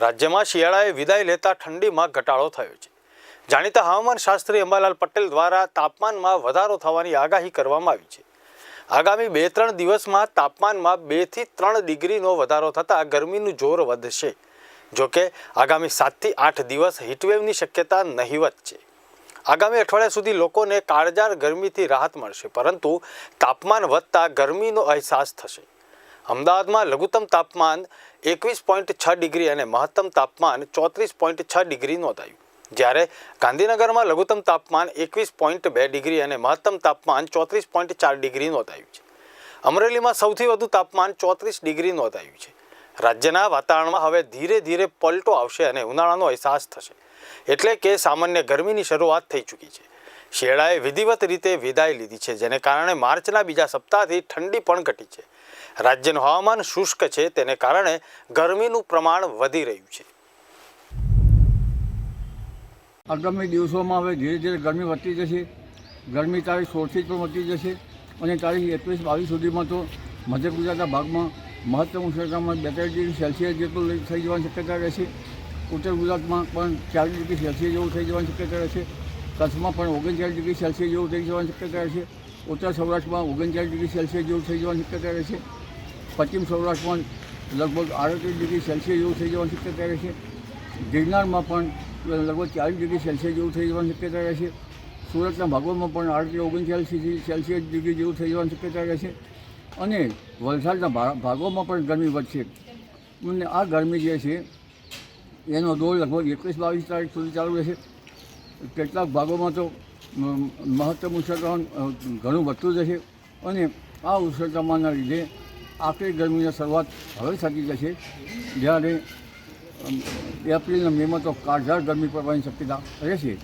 રાજ્યમાં શિયાળાએ વિદાય લેતા ઠંડીમાં ઘટાડો થયો છે. જાણીતા હવામાન શાસ્ત્રી અંબાલાલ પટેલ દ્વારા તાપમાનમાં વધારો થવાની આગાહી કરવામાં આવી છે. આગામી બે ત્રણ દિવસમાં તાપમાનમાં બેથી ત્રણ ડિગ્રીનો વધારો થતાં ગરમીનું જોર વધશે. જોકે, આગામી સાતથી આઠ દિવસ હીટવેવની શક્યતા નહીવત છે. આગામી અઠવાડિયા સુધી લોકોને કાળજાળ ગરમીથી રાહત મળશે, પરંતુ તાપમાન વધતા ગરમીનો અહેસાસ થશે. અમદાવાદમાં લઘુત્તમ તાપમાન એકવીસ પોઈન્ટ છ ડિગ્રી અને મહત્તમ તાપમાન ચોત્રીસ પોઈન્ટ છ ડિગ્રી નોંધાયું. જ્યારે ગાંધીનગરમાં લઘુત્તમ તાપમાન એકવીસ પોઈન્ટ બે ડિગ્રી અને મહત્તમ તાપમાન ચોત્રીસ પોઈન્ટ ચાર ડિગ્રી નોંધાયું છે. અમરેલીમાં સૌથી વધુ તાપમાન ચોત્રીસ ડિગ્રી નોંધાયું છે. રાજ્યના વાતાવરણમાં હવે ધીરે ધીરે પલટો આવશે અને ઉનાળાનો અહેસાસ થશે. એટલે કે સામાન્ય ગરમીની શરૂઆત થઈ ચૂકી છે. શિયાળાએ વિધિવત રીતે વિદાય લીધી છે, જેને કારણે માર્ચના બીજા સપ્તાહથી ઠંડી પણ ઘટી છે. રાજ્યનું હવામાન શુષ્ક છે, તેને કારણે ગરમીનું પ્રમાણ વધી રહ્યું છે. આગામી દિવસોમાં હવે ધીરે ધીરે ગરમી વધતી જશે. ગરમી તારીખ સોળથી પણ વધતી જશે અને તારીખ એકવીસ બાવીસ સુધીમાં તો મધ્ય ગુજરાતના ભાગમાં મહત્તમ ઉષ્ણતામાં બેતાલીસ ડિગ્રી સેલ્સિયસ જેટલું થઈ જવાની શક્યતા રહેશે. ઉત્તર ગુજરાતમાં પણ ચાલીસ ડિગ્રી સેલ્સિયસ જેવું થઈ જવાની શક્યતા રહેશે. કચ્છમાં પણ ઓગણચાલીસ ડિગ્રી સેલ્સિયસ જેવું થઈ જવાની શક્યતા રહેશે. ઉત્તર સૌરાષ્ટ્રમાં ઓગણચાલીસ ડિગ્રી સેલ્સિયસ જેવું થઈ જવાની શક્યતા રહેશે. પશ્ચિમ સૌરાષ્ટ્રમાં લગભગ આડત્રીસ ડિગ્રી સેલ્સિયસ જેવું થઈ જવાની શક્યતા રહેશે ગિરનારમાં પણ લગભગ ચાલીસ ડિગ્રી સેલ્સિયસ જેવું થઈ જવાની શક્યતા રહેશે સુરતના ભાગોમાં પણ આડત્રીસ ઓગણચાલીસ સેલ્સિયસ ડિગ્રી જેવું થઈ જવાની શક્યતા રહેશે અને વલસાડના ભાગોમાં પણ ગરમી વધશે. અને આ ગરમી જે છે, એનો દોર લગભગ એકવીસ બાવીસ તારીખ સુધી ચાલુ રહેશે. કેટલાક ભાગોમાં તો મહત્તમ ઉષ્ણતામાન ઘણું વધતું જશે. અને આ ઉષ્ણતામાનના લીધે આખરી ગરમીની શરૂઆત હવે થતી જશે. જ્યારે એપ્રિલ મેમાં તો કાળઝાળ ગરમી પડવાની શક્યતા રહેશે.